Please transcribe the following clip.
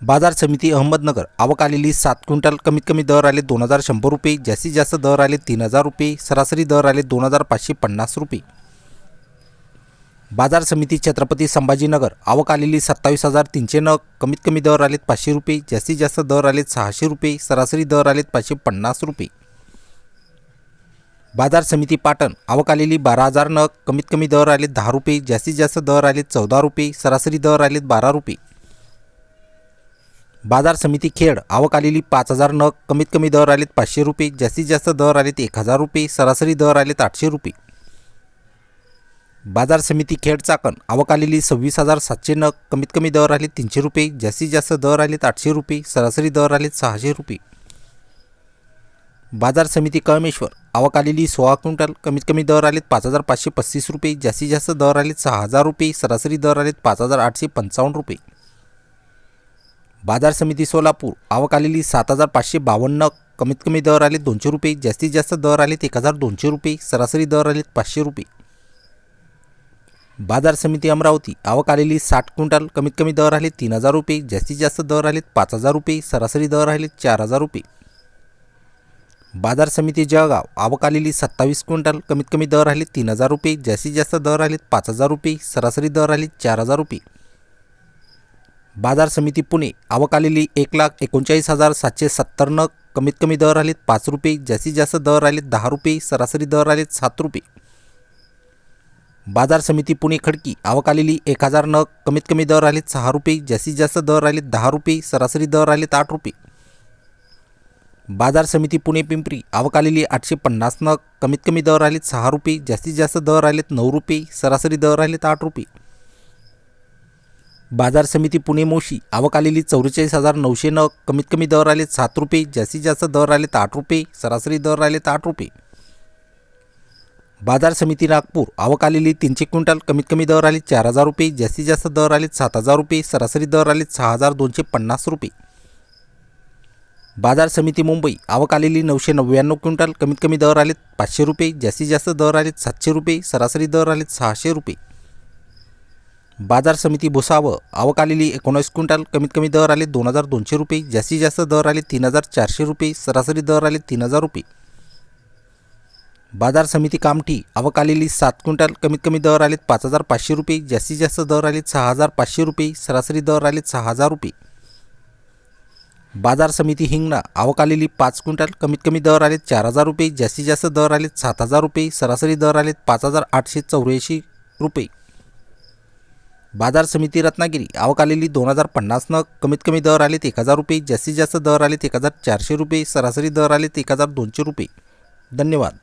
बाजार समिती अहमदनगर आवक आलेली सात क्विंटल कमीत कमी दर आले दोन हजार शंभर रुपये जास्तीत जास्त दर आले तीन हजार रुपये सरासरी दर आले दोन हजार पाचशे पन्नास रुपये. बाजार समिती छत्रपती संभाजीनगर आवक आलेली सत्तावीस हजार तीनशे नग कमीत कमी दर आलेत पाचशे रुपये जास्तीत जास्त दर आलेत सहाशे रुपये सरासरी दर आलेत पाचशे पन्नास रुपये. बाजार समिती पाटण आवक आलेली बारा हजार नग कमीत कमी दर आलेत दहा रुपये जास्तीत जास्त दर आलेत चौदा रुपये सरासरी दर आलेत बारा रुपये. बाजार समिती खेड आवक आलेली पाच हजार नग कमीत कमी दर आलेत पाचशे रुपये जास्तीत जास्त दर आलेत एक हजार रुपये सरासरी दर आलेत आठशे रुपये. बाजार समिती खेड चाकण आवक आलेली सव्वीस हजार सातशे नग कमीत कमी दर आले तीनशे रुपये जास्तीत जास्त दर आलेत आठशे रुपये सरासरी दर आलेत सहाशे रुपये. बाजार समिती कळमेश्वर आवक आलेली सोळा क्विंटल कमीत कमी दर आलेत पाच हजार पाचशे पस्तीस रुपये जास्तीत जास्त दर आलेत सहा हजार रुपये सरासरी दर आलेत पाच हजार आठशे पंचावन्न रुपये. बाजार समिती सोलापूर. आवक आलेली सात हजार पाचशे बावन्न. कमीत कमी दर आले दोनशे रुपये. जास्तीत जास्त दर आलेत एक हजार दोनशे रुपये. सरासरी दर आलेत पाचशे रुपये. बाजार समिती अमरावती. आवक आलेली साठ क्विंटल. कमीत कमी दर आले तीन हजार रुपये. जास्तीत जास्त दर आलेत पाच हजार रुपये. सरासरी दर आलेत चार हजार रुपये. बाजार समिती जळगाव. आवक आलेली सत्तावीस क्विंटल. कमीत कमी दर आले तीन हजार रुपये. जास्तीत जास्त दर आलेत पाच हजार रुपये. सरासरी दर आले चार हजार रुपये. बाजार समिती पुणे. आवक आलेली एक लाख एकोणचाळीस हजार सातशे सत्तर नग कमीत कमी दर आलेत पाच रुपये जास्तीत जास्त दर आलेत दहा रुपये सरासरी दर आलेत सात रुपये. बाजार समिती पुणे खडकी. आवक आलेली एक हजार नग कमीत कमी दर आलेत सहा रुपये जास्तीत जास्त दर आलेत दहा रुपये सरासरी दर आलेत आठ रुपये. बाजार समिती पुणे पिंपरी. आवक आलेली आठशे पन्नास नग कमीत कमी दर आलेत सहा रुपये जास्तीत जास्त दर आलेत नऊ रुपये सरासरी दर आलेत आठ रुपये. बाजार समिती पुणे मोशी आवक आलेली चौवेचाळीस हजार नऊशे नग कमीत कमी दर आले सात रुपये जास्तीत जास्त दर आलेत आठ रुपये सरासरी दर आलेत आठ रुपये. बाजार समिती नागपूर आवक आलेली तीनशे क्विंटल कमीत कमी दर आले चार हजार रुपये जास्तीत जास्त दर आले सात हजार रुपये सरासरी दर आलेत सहा हजार दोनशे पन्नास रुपये. बाजार समिती मुंबई आवक आलेली नऊशे नव्याण्णव क्विंटल कमीत कमी दर आले पाचशे रुपये जास्तीत जास्त दर आले सातशे रुपये सरासरी दर आले सहाशे रुपये. बाजार समिती भुसावं. आवक आलेली एकोणीस क्विंटल कमीत कमी दर आले दोन हजार दोनशे रुपये. जास्तीत जास्त दर आले तीन हजार चारशे रुपये. सरासरी दर आले तीन हजार रुपये. बाजार समिती कामठी. आवक आलेली सात क्विंटल कमीत कमी दर आलेत पाच हजार पाचशे रुपये. जास्तीत जास्त दर आलेत सहा हजार पाचशे रुपये. सरासरी दर आलेत सहा हजार रुपये. बाजार समिती हिंगणा. आवक आलेली पाच क्विंटल कमीत कमी दर आलेत चार हजार रुपये. जास्तीत जास्त दर आलेत सात हजार रुपये. सरासरी दर आलेत पाच हजार आठशे चौऱ्याऐंशी रुपये. बाजार समिती रत्नागिरी. आवक आलेली दोन हजार पन्नासनं कमीत कमी दर आलेत एक हजार रुपये जास्तीत जास्त दर आलेत एक हजार चारशे रुपये सरासरी दर आलेत एक हजार दोनशे रुपये. धन्यवाद.